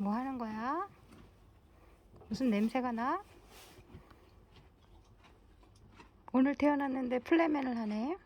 뭐 하는 거야? 무슨 냄새가 나? 오늘 태어났는데 플레맨을 하네.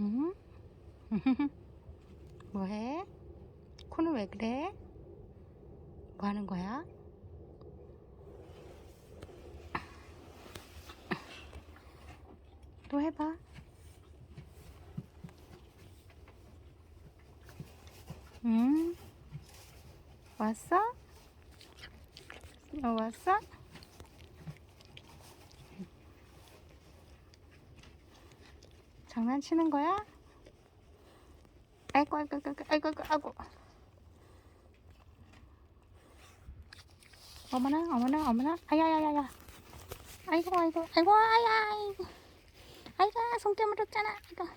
응? 뭐해? 코는 왜 그래? 뭐 하는 거야? 또 해봐. 응? 왔어? 어, 왔어? 장난치는 거야? 아이고 아이고 아이고 아이고 아이고 아이고 어머나 어머나 어머나 아야야야야 아이고 아이고 아이고 아야 아이고 아이고 손 깨물었잖아 아이고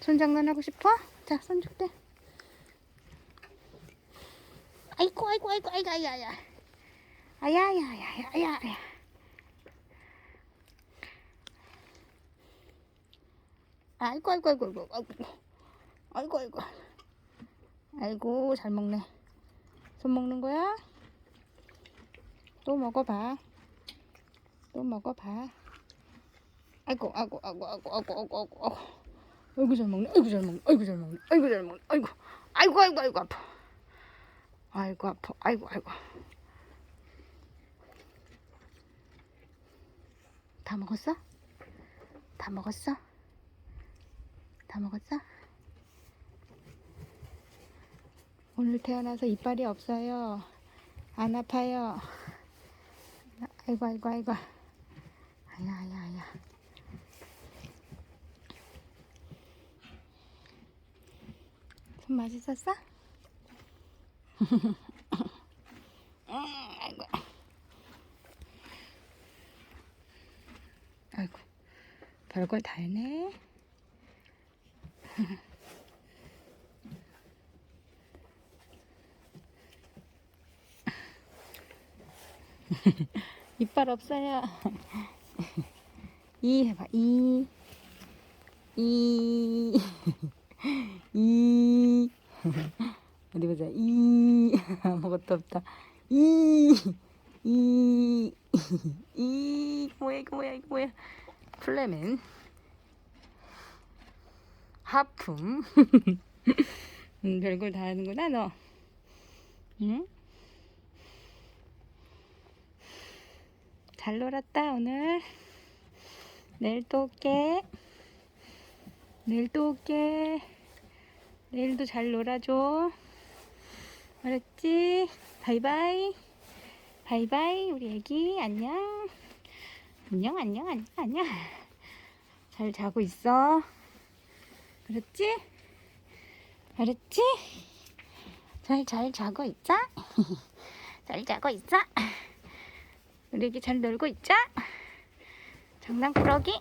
손 장난하고 싶어? 자 손 줄게 아이고 아이고 아이고 아이고 아야야 아 야야야야야야 아이고 아이고 아이고 아이고 아이고 아이고 아이고 아이고 잘 먹네 손 먹는 거야? 또 먹어봐 또 먹어봐 아이고 아이고 아이고 아이고 아이고 아이고 아이고 아이고 아이고 잘 먹네 아이고 잘 먹네 아이고 잘 먹네 아이고 잘 먹네 아이고 아이고 아이고 아이고 아파 아이고 아파 아이고 아이고 다 먹었어? 다 먹었어? 다 먹었어? 오늘 태어나서 이빨이 없어요. 안 아파요. 아이고 아이고 아이고. 아야 아야 아야. 손 맛있었어? 음, 아이고. 아이고. 별걸 다 했네. 이빨 없어요. 이 해봐. 이. 이. 이. 어디 보자. 이. 아무것도 없다. 이. 이. 이. 뭐야, 이거 뭐야, 이거 뭐야. 플레멘. 하품. 음, 별걸 다 하는구나, 너. 응? 잘 놀았다, 오늘. 내일 또 올게. 내일 또 올게. 내일도 잘 놀아줘. 알았지? 바이바이. 바이바이, 우리 애기. 안녕. 안녕, 안녕, 안녕, 안녕. 잘 자고 있어. 알았지? 알았지? 잘, 잘 자고 있자? 잘 자고 있자? 우리 애기 잘 놀고 있자? 장난꾸러기?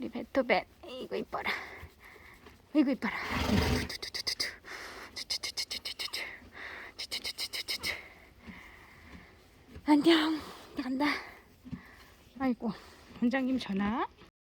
우리 베토벤. 이거 이뻐라. 이거 이뻐라. 안녕. 간다. 아이고, 원장님 전화.